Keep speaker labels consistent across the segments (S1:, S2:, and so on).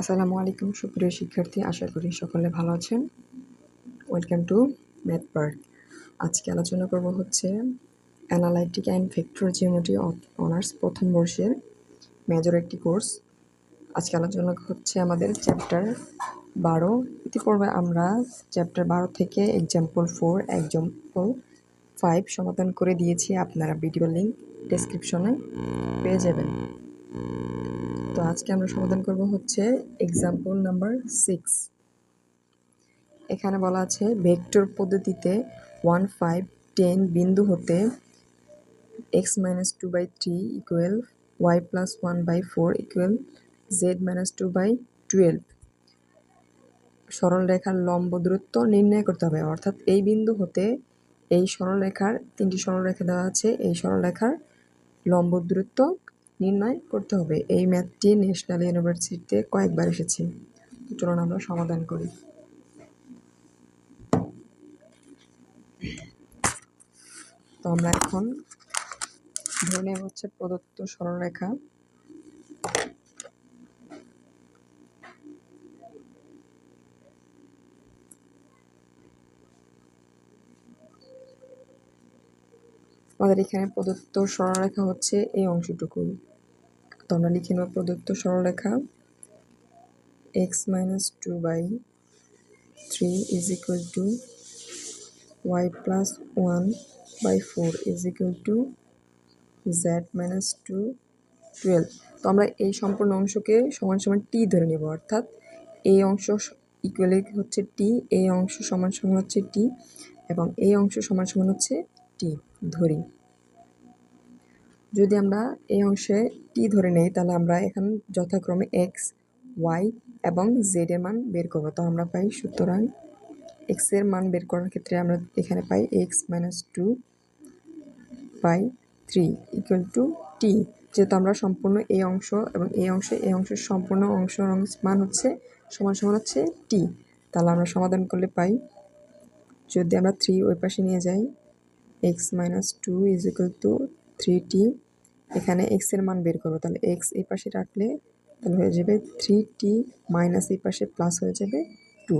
S1: আসসালামু আলাইকুম, সুপ্রিয় শিক্ষার্থী। আশা করি সকলে ভালো আছেন। ওয়েলকাম টু ম্যাথ পার্ক আজকে আলোচনা করব হচ্ছে analytic and vector geometry honours প্রথম বর্ষের মেজর একটি কোর্স আজকে আলোচনা হচ্ছে আমাদের চ্যাপ্টার বারো। ইতিপূর্বে আমরা চ্যাপ্টার বারো থেকে এক্সাম্পল ফোর এক্সাম্পল ফাইভ সমাধান করে দিয়েছি। আপনারা ভিডিও লিঙ্ক ডেসক্রিপশনে পেয়ে যাবেন। তো আজকে আমরা সমাধান করব হচ্ছে এক্সাম্পল নাম্বার সিক্স এখানে বলা আছে ভেক্টর পদ্ধতিতে ওয়ান ফাইভ টেন বিন্দু হতে X minus two by three equal Y plus one by four equal Z minus two by twelve সরলরেখার লম্ব দূরত্ব নির্ণয় করতে হবে, অর্থাৎ এই বিন্দু হতে এই সরলরেখার তিনটি সরলরেখা দেওয়া আছে, এই সরলরেখার লম্ব দূরত্ব নির্ণয় করতে হবে। এই ম্যাথটি ন্যাশনাল ইউনিভার্সিটিতে কয়েকবার এসেছে। চলুন আমরা সমাধান করি। তো আমরা এখন ধরে নেব হচ্ছে প্রদত্ত সরলরেখা। আমাদের এখানে প্রদত্ত সরলরেখা হচ্ছে এই অংশটুকু তো আমরা লিখে নেব প্রদত্ত সরলরেখা X minus two by three is equal to Y plus one by four is equal to Z minus two twelve তো আমরা এই সম্পূর্ণ অংশকে সমান সমান টি ধরে নেব, অর্থাৎ এই অংশ ইকুয়ালি হচ্ছে টি এই অংশ সমান সমান হচ্ছে টি এবং এই অংশ সমান সমান হচ্ছে টি ধরি। যদি আমরা এই অংশে টি ধরে নেই, তাহলে আমরা এখন যথাক্রমে এক্স ওয়াই এবং জেড এর মান বের করব। তো আমরা পাই সুতরাং এক্সের মান বের করার ক্ষেত্রে আমরা এখানে পাই X minus two by three equal to T যেহেতু আমরা সম্পূর্ণ এই অংশ এবং এই অংশে এই অংশের সম্পূর্ণ অংশ মান হচ্ছে সমান সমান হচ্ছে টি তাহলে আমরা সমাধান করলে পাই, যদি আমরা থ্রি ওই পাশে নিয়ে যাই X minus two is equal to three T এখানে এক্সের মান বের করব। তাহলে এক্স এই পাশে রাখলে তাহলে হয়ে যাবে থ্রি টি মাইনাস এই পাশে প্লাস হয়ে যাবে টু।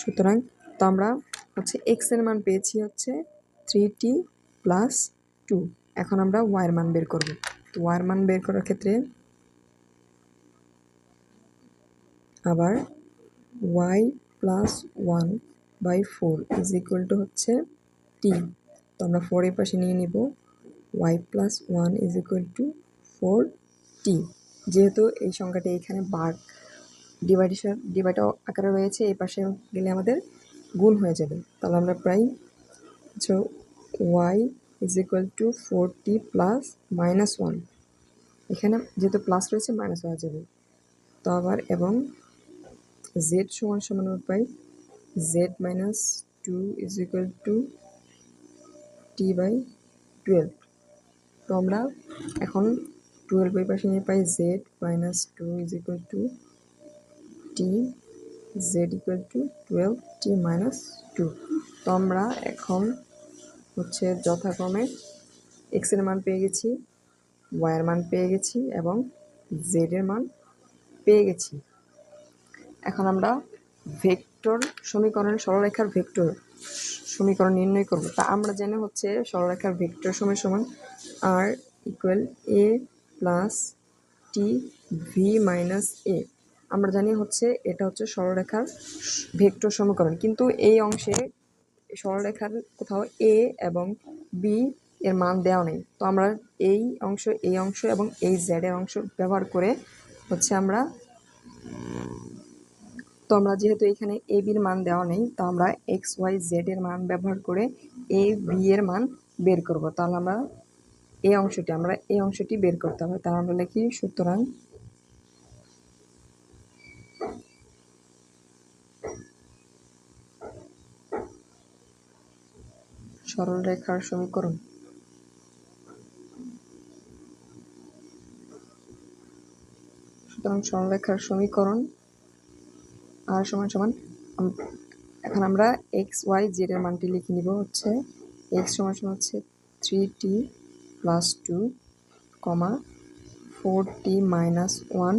S1: সুতরাং তো আমরা হচ্ছে এক্সের মান পেয়েছি হচ্ছে থ্রি টি প্লাস টু। এখন আমরা ওয়াইয়ের মান বের করব। তো ওয়াইয়ের মান বের করার ক্ষেত্রে আবার Y plus one by four is equal to হচ্ছে টি তো আমরা ফোর এই পাশে নিয়ে নিব। Y plus one is equal to four T যেহেতু এই সংখ্যাটি এখানে বার ডিভাইডেশন ডিভাইড আকারে রয়েছে, এই পাশে গেলে আমাদের গুণ হয়ে যাবে। তাহলে আমরা প্রায় হচ্ছে Y is equal to four T plus minus one এখানে যেহেতু প্লাস রয়েছে মাইনাস হয়ে যাবে। তো আবার এবং জেড সমান সমান পাই Z minus two is equal to T by twelve তো আমরা এখন টুয়েলভ এই পাশে নিয়ে পাই Z minus two is equal to T Z equal to twelve T minus two তো আমরা এখন হচ্ছে যথাক্রমে এক্সের মান পেয়ে গেছি ওয়াইয়ের মান পেয়ে গেছি এবং জেডের মান পেয়ে গেছি। এখন আমরা ভেক্টর সমীকরণ সরলরেখার ভেক্টর সমীকরণ নির্ণয় করব। তা আমরা জেনে হচ্ছে সরলরেখার ভেক্টর সময় সমান R equal A plus T B minus A আমরা জানি হচ্ছে এটা হচ্ছে সরলরেখার ভেক্টর সমীকরণ। কিন্তু এই অংশে সরলরেখার কোথাও এ এবং বি এর মান দেওয়া নেই। তো আমরা এই অংশ এই অংশ এবং এই জেডের অংশ ব্যবহার করে হচ্ছে আমরা তো আমরা যেহেতু এখানে এ বির মান দেওয়া নেই, তো আমরা এক্স ওয়াই জেড এর মান ব্যবহার করে এ বি এর মান বের করব। তাহলে আমরা এই অংশটি, আমরা এই অংশটি বের করতে হবে। তাহলে আমরা লিখি সুতরাং সরলরেখার সমীকরণ। সুতরাং সরলরেখার সমীকরণ আর সমান সমান এখন আমরা এক্স ওয়াই জেড এর মানটি লিখে নিব হচ্ছে এক্স সমান সমান হচ্ছে three T plus two comma four T minus one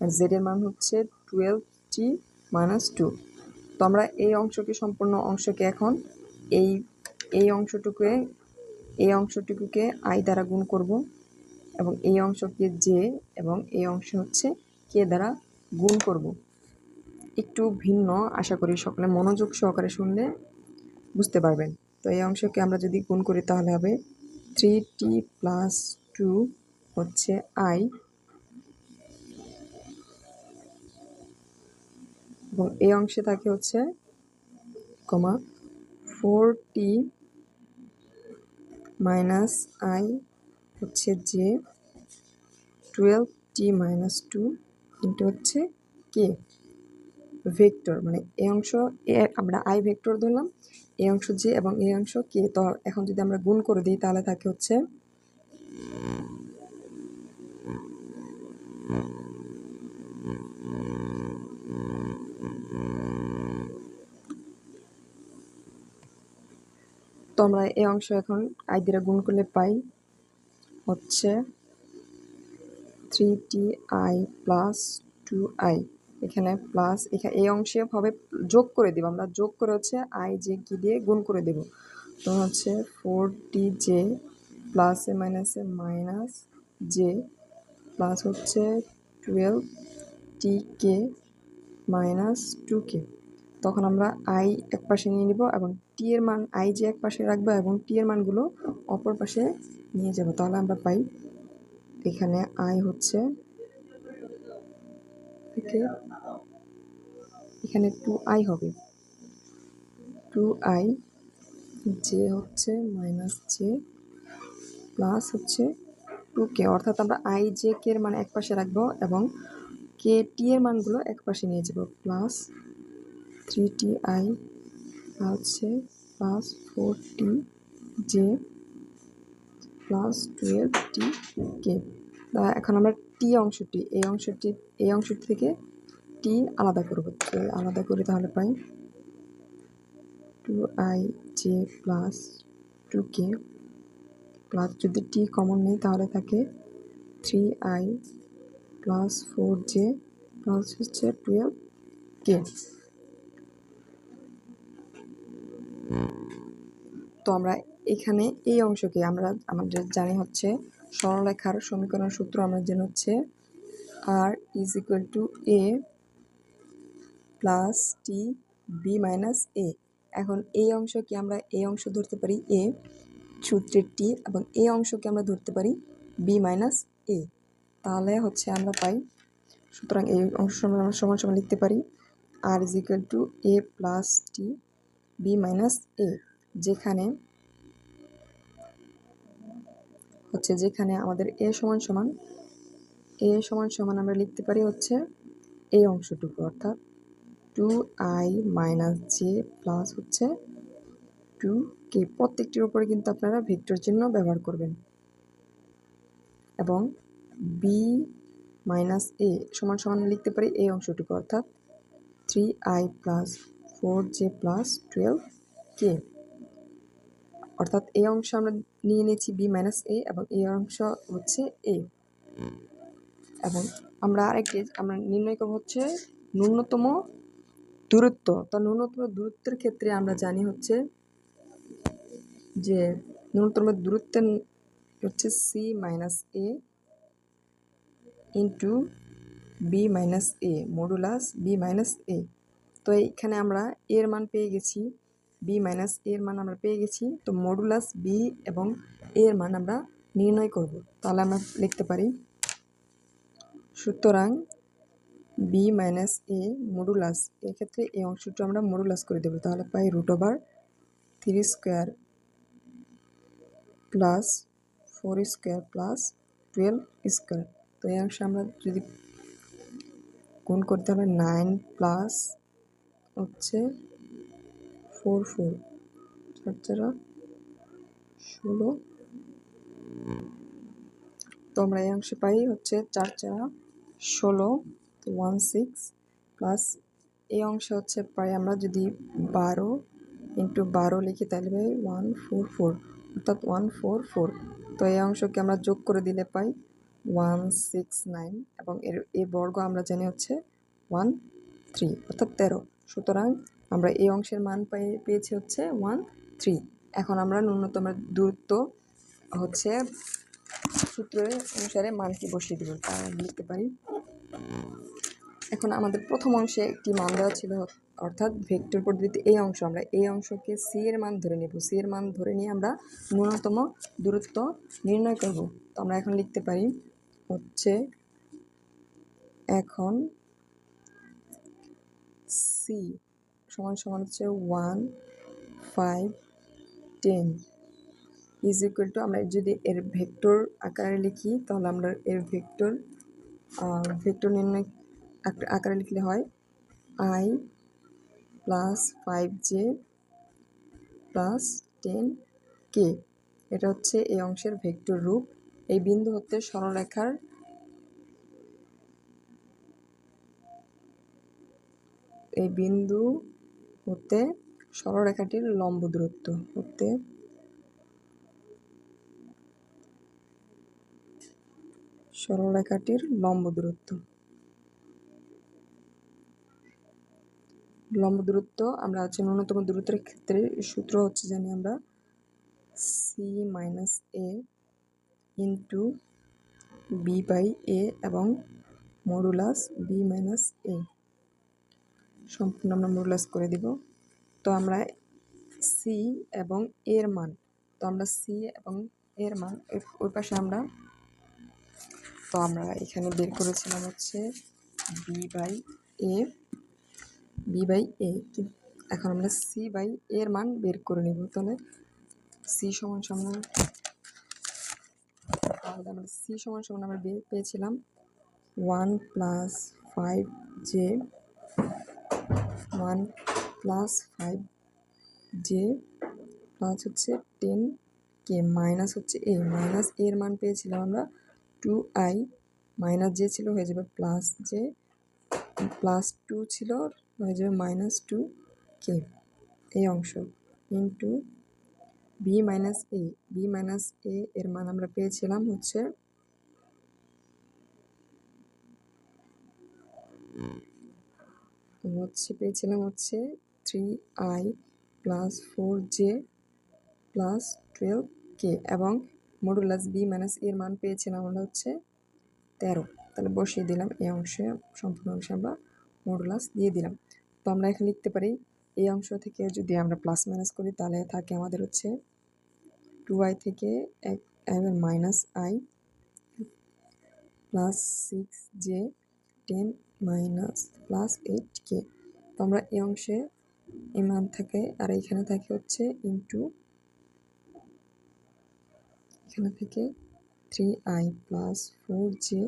S1: আর জেডের মান হচ্ছে টুয়েলভ টি মাইনাস টু তো আমরা এই অংশকে, সম্পূর্ণ অংশকে এখন এই এই অংশটুকুকে এই অংশটুকুকে আই দ্বারা গুণ করব এবং এই অংশকে জে এবং এই অংশ হচ্ছে কে দ্বারা গুণ করব। একটু ভিন্ন, আশা করি সকলে মনোযোগ সহকারে শুনলে বুঝতে পারবেন। তো এই অংশকে আমরা যদি গুণ করি তাহলে হবে থ্রি টি প্লাস টু হচ্ছে আই এবং এই অংশে থাকে হচ্ছে comma four T minus I হচ্ছে যে twelve T minus two into হচ্ছে কে ভেক্টর মানে এই অংশ এ, আমরা আই ভেক্টর ধরলাম এই অংশ যে এবং এই অংশ কে। তো এখন যদি আমরা গুণ করে দিই, তাহলে থাকে হচ্ছে তো আমরা এই অংশ এখন আই দিয়ে গুণ করলে পাই হচ্ছে three T I plus two I এখানে প্লাস এখানে এই অংশে হবে যোগ করে দেব আমরা। যোগ করে হচ্ছে আই জে কি দিয়ে গুণ করে দেব। তো হচ্ছে ফোর টি জে প্লাসে মাইনাসে মাইনাস জে প্লাস হচ্ছে twelve T K minus two K তখন আমরা আই এক পাশে নিয়ে নিব এবং টি এর মান আই যে এক পাশে রাখব এবং টি এর মানগুলো অপর পাশে নিয়ে যাব। তাহলে আমরা পাই এখানে আই হচ্ছে থেকে এখানে টু আই হবে। টু আই জে হচ্ছে মাইনাস জে প্লাস হচ্ছে টু কে অর্থাৎ আমরা আই জে কে এর মান এক পাশে রাখব এবং কে টি এর মানগুলো এক পাশে নিয়ে যাব। প্লাস থ্রি টি আই হচ্ছে plus four T J plus twelve T K এখন আমরা টি অংশটি, এই অংশটি এই অংশটি থেকে টি আলাদা করব আলাদা করে তাহলে পাই two I J plus two K. Plus যদি টি কমন নেই তাহলে থাকে three I plus four J plus হচ্ছে টুয়েলভ কে। তো আমরা এখানে এই অংশকে আমরা আমাদের জানি হচ্ছে সরলরেখার সমীকরণ সূত্র আমরা জানি হচ্ছে R is equal to A plus T B minus A এখন এই অংশকে আমরা এই অংশ ধরতে পারি এ সূত্রের টি এবং এই অংশকে আমরা ধরতে পারি বি মাইনাস এ তাহলে হচ্ছে আমরা পাই, সুতরাং এই অংশ আমরা সমান সমান লিখতে পারি R is equal to A plus T B minus A যেখানে হচ্ছে যেখানে আমাদের এ সমান সমান, এ সমান সমান আমরা লিখতে পারি হচ্ছে এই অংশটুকু, অর্থাৎ two I minus J plus হচ্ছে টু কে। প্রত্যেকটির উপরে কিন্তু আপনারা ভেক্টর চিহ্ন ব্যবহার করবেন। এবং বি মাইনাস এ সমান সমান লিখতে পারি এই অংশটুকু, অর্থাৎ three I plus four J plus twelve K. অর্থাৎ এই অংশ আমরা নিয়ে নিয়েছি বি মাইনাস এ এবং এ অংশ হচ্ছে এ এবং আমরা আরেকটি, আমরা নির্ণয় করব হচ্ছে ন্যূনতম দূরত্ব। তা ন্যূনতম দূরত্বের ক্ষেত্রে আমরা জানি হচ্ছে যে ন্যূনতম দূরত্বের হচ্ছে C minus A into B minus A modulus B minus A তো এইখানে আমরা এর মান পেয়ে গেছি। বি মাইনাস এর মান আমরা পেয়ে গেছি। তো মডুলাস বি এবং এর মান আমরা নির্ণয় করব। তাহলে আমরা লিখতে পারি, সুতরাং বি মাইনাস এ মডুলাস এক্ষেত্রে এই অংশটা আমরা মডুলাস করে দেবো। তাহলে পাই root over three square plus four square plus twelve square. তো এই অংশে আমরা যদি গুণ করতে হবে নাইন প্লাস হচ্ছে ফোর ফোর। চার চারা ষোলো। তো আমরা এই অংশে পাই হচ্ছে চার চারা ষোলো, ওয়ান সিক্স, প্লাস এই অংশে হচ্ছে পাই আমরা যদি বারো ইন্টু বারো লিখি তাহলে পাই ওয়ান ফোর ফোর, অর্থাৎ ওয়ান ফোর ফোর। তো এই অংশকে আমরা যোগ করে দিলে পাই ওয়ান সিক্স নাইন এবং এর এই বর্গ আমরা জানি হচ্ছে ওয়ান থ্রি, অর্থাৎ তেরো। সুতরাং আমরা এই অংশের মান পেয়ে পেয়েছি হচ্ছে ওয়ান থ্রি এখন আমরা ন্যূনতম দূরত্ব হচ্ছে সূত্রের অনুসারে মানটি বসিয়ে দেব, তা লিখতে পারি। এখন আমাদের প্রথম অংশে একটি মান দেওয়া ছিল, অর্থাৎ ভেক্টর পদ্ধতিতে এই অংশ, আমরা এই অংশকে সি এর মান ধরে নেব। সি এর মান ধরে নিয়ে আমরা ন্যূনতম দূরত্ব নির্ণয় করব। তো আমরা এখন লিখতে পারি হচ্ছে এখন সি সমান সমান হচ্ছে one five ten is equal to আমরা যদি এর ভেক্টর আকারে লিখি, তাহলে আমরা এর ভেক্টর ভেক্টর নির্ণয় আক- আকারে লিখলে হয় I plus five J plus ten K এটা হচ্ছে এই অংশের ভেক্টর রূপ। এই বিন্দু হতে সরলরেখার এই বিন্দু হতে সরলরেখাটির লম্ব দূরত্ব হতে সরলরেখাটির লম্ব দূরত্ব। লম্ব দূরত্ব আমরা হচ্ছে ন্যূনতম দূরত্বের ক্ষেত্রে সূত্র হচ্ছে জানি আমরা C minus A into B by A এবং মডুলাস বি মাইনাস এ সম্পূর্ণ আমরা মডুলাস করে দিব। তো আমরা সি এবং এর মান, তো আমরা সি এবং এর মান ওই- পাশে আমরা, তো আমরা এখানে বের করেছিলাম হচ্ছে B by A B by A এখন আমরা সি বাই এর মান বের করে নেব। তাহলে সি সমান সমান, তাহলে আমরা সি সমান সমান আমরা পেয়েছিলাম one plus five J one plus five J plus হচ্ছে টেন কে মাইনাস হচ্ছে এ। মাইনাস এর মান পেয়েছিলাম আমরা টু আই। মাইনাস যে ছিল হয়ে যাবে প্লাস জে প্লাস টু ছিল হয়ে যাবে মাইনাস টু কে। এই অংশ into B minus A. B minus A এর মান আমরা পেয়েছিলাম হচ্ছে হচ্ছে পেয়েছিলাম হচ্ছে three I plus four J plus twelve K এবং মডুলাস বি মাইনাস এর মান পেয়েছিলাম আমরা হচ্ছে তেরো। তাহলে বসিয়ে দিলাম এই অংশে, সম্পূর্ণ অংশে আমরা মডুলাস দিয়ে দিলাম। তো আমরা এখানে লিখতে পারি এই অংশ থেকে যদি আমরা প্লাস মাইনাস করি, তাহলে থাকে আমাদের হচ্ছে টু আই থেকে এক minus I plus six J ten minus plus eight K. তো আমরা এই অংশে এই মান থাকে আর এখানে থাকে হচ্ছে ইন্টু এখানে থেকে three I plus four J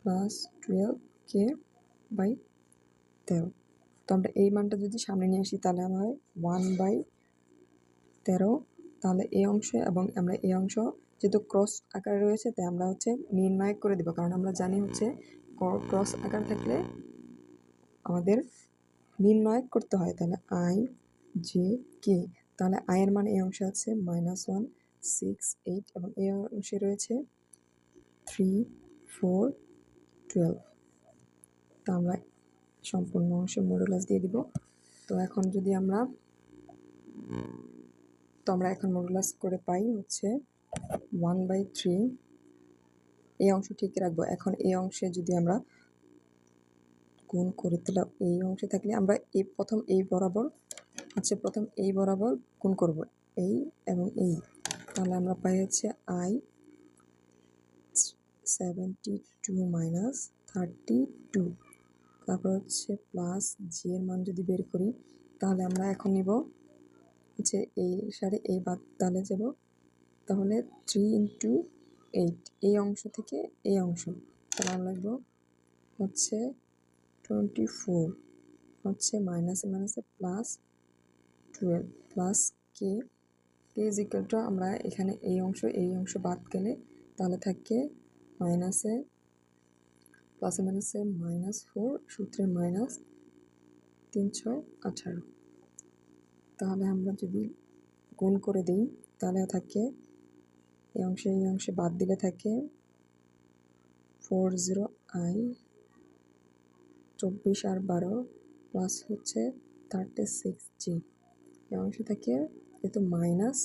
S1: plus twelve K by তেরো। তো আমরা এই মানটা যদি সামনে নিয়ে আসি তাহলে আমরা হয় ওয়ান বাই তেরো। তাহলে এই অংশ এবং আমরা এই অংশ যেহেতু ক্রস আকারে রয়েছে, তাই আমরা হচ্ছে নির্ণয় করে দেবো। কারণ আমরা জানি হচ্ছে ক্রস আকার থাকলে আমাদের নির্ণয় করতে হয়। তাহলে আই, জে, কে। তাহলে আয়ের মান এই অংশে আছে মাইনাস ওয়ান সিক্স এইট এবং এই অংশে রয়েছে থ্রি ফোর টুয়েলভ তো আমরা সম্পূর্ণ অংশে মডুলাস দিয়ে দিব। তো এখন যদি আমরা, তো আমরা এখন মডুলাস করে পাই হচ্ছে ওয়ান বাই থ্রি এই অংশ ঠিক রাখব। এখন এই অংশে যদি আমরা গুণ করি তাহলে এই অংশে থাকলে আমরা এই প্রথম এই বরাবর হচ্ছে প্রথম এই বরাবর গুণ করব, এই এবং এই। তাহলে আমরা পাই হচ্ছে I seventy two minus thirty two তারপর হচ্ছে প্লাস জি এর মান যদি বের করি, তাহলে আমরা এখন নিব হচ্ছে এই সারে এই বাদ, তাহলে যাব তাহলে থ্রি ইন্টু এইট এই অংশ থেকে এই অংশ তাহলে লিখব হচ্ছে টোয়েন্টি ফোর হচ্ছে মাইনাসে মাইনাসে plus twelve plus K K আমরা এখানে এই অংশ এই অংশ বাদ গেলে তাহলে থাকে মাইনাসে প্লাসে মাইনাসে মাইনাস ফোর সূত্রে মাইনাস তিনশো আঠারো। তাহলে আমরা যদি গুণ করে দিই, তাহলে থাকে এই অংশে এই অংশে বাদ দিলে থাকে ফোর জিরো আই চব্বিশ আর বারো প্লাস হচ্ছে থার্টি সিক্স জি এই অংশ থেকে যেহেতু মাইনাস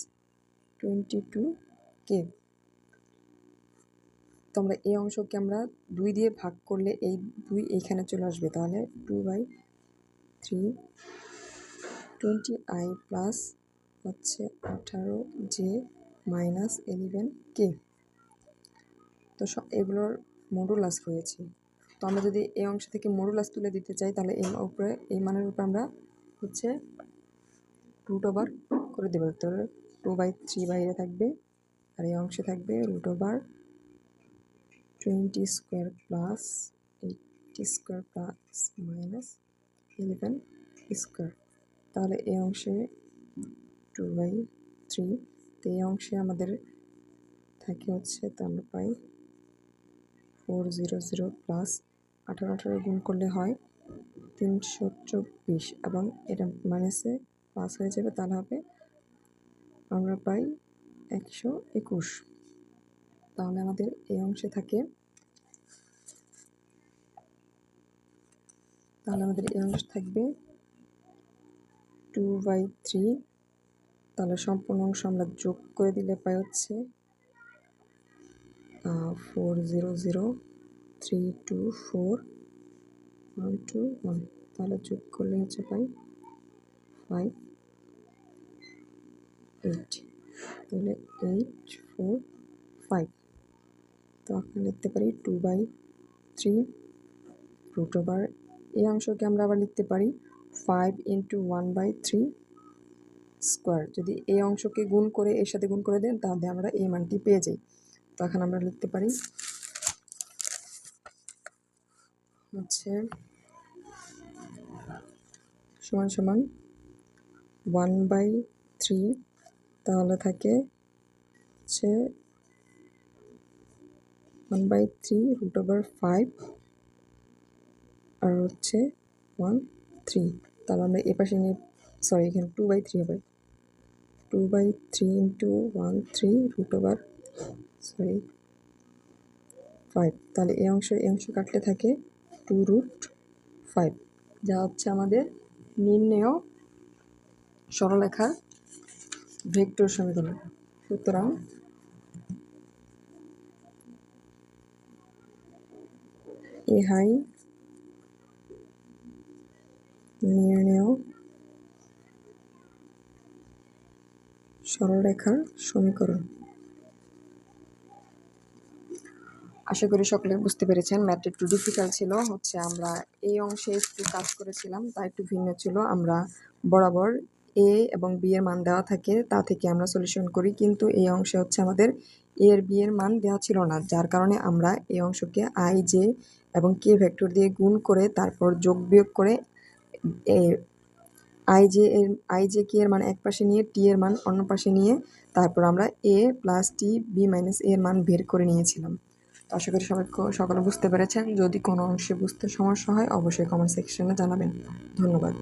S1: টোয়েন্টি টু কে তো আমরা এই অংশকে আমরা দুই দিয়ে ভাগ করলে এই দুই এইখানে চলে আসবে। তাহলে two by three twenty I plus হচ্ছে আঠারো জে মাইনাস এলিভেন কে? তো সব এগুলোর মডুলাস রয়েছে তো আমরা যদি এই অংশ থেকে মডুলাস তুলে দিতে চাই, তাহলে এই উপরে এই মানের উপরে আমরা হচ্ছে রুট ওভার করে দেবো। তো টু বাই থ্রি বাইরে থাকবে, আর এই অংশে থাকবে root over twenty square plus eighty square plus minus eleven square তাহলে এই অংশে টু বাই থ্রি তো এই অংশে আমাদের থাকে হচ্ছে তো আমরা পাই ফোর জিরো জিরো প্লাস আঠারো আঠারো গুণ করলে হয় তিনশো চব্বিশ এবং এটা মাইনাসে পাস হয়ে যাবে তাহলে হবে আমরা পাই একশো একুশ। তাহলে আমাদের এই অংশে থাকে তাহলে আমাদের এই অংশ থাকবে টু বাই থ্রি তাহলে সম্পূর্ণ অংশ আমরা যোগ করে দিলে পাই হচ্ছে four zero zero three two four one two one তাহলে যোগ করলে হচ্ছে পাই ফাইভ এইট তাহলে এইট ফোর ফাইভ তো আমরা লিখতে পারি two by three root over এই অংশকে আমরা আবার লিখতে পারি five into one by three square যদি এই অংশকে গুণ করে এর সাথে গুণ করে দেন, তাহলে আমরা এই মানটি পেয়ে যাই। তো এখন আমরা লিখতে পারি হচ্ছে সমান সমান ওয়ান বাই থ্রি তাহলে থাকে হচ্ছে one by three root over five আর হচ্ছে ওয়ান থ্রি তাহলে আমরা এ পাশে নিয়ে সরি এখানে টু বাই থ্রি হবে। Two by three into one three root over sorry five তাহলে এই অংশ এই অংশ কাটলে থাকে টু রুট ফাইভ যা হচ্ছে আমাদের নির্ণেয় সরলরেখার ভেক্টর সমীকরণ। সুতরাং ইহাই নির্ণেয় সরলরেখার সমীকরণ। আশা করি সকলে বুঝতে পেরেছেন ম্যাথটা একটু ডিফিকাল্ট ছিল, হচ্ছে আমরা এই অংশে একটু কাজ করেছিলাম, তা একটু ভিন্ন ছিল, আমরা বরাবর এ এবং বি এর মান দেওয়া থাকে, তা থেকে আমরা সলিউশন করি, কিন্তু এই অংশে হচ্ছে আমাদের এ এর বি এর মান দেওয়া ছিল না, যার কারণে আমরা এই অংশকে আই জে এবং কে ভেক্টর দিয়ে গুণ করে তারপর যোগ বিয়োগ করে আই জে এর, আই জে কে এর মান এক পাশে নিয়ে, টি এর মান অন্য পাশে নিয়ে তারপর আমরা A plus T B minus এর মান বের করে নিয়েছিলাম। তো আশা করি সবাই সকলে বুঝতে পেরেছেন। যদি কোনো অংশে বুঝতে সমস্যা হয়, অবশ্যই কমেন্ট সেকশনে জানাবেন। ধন্যবাদ।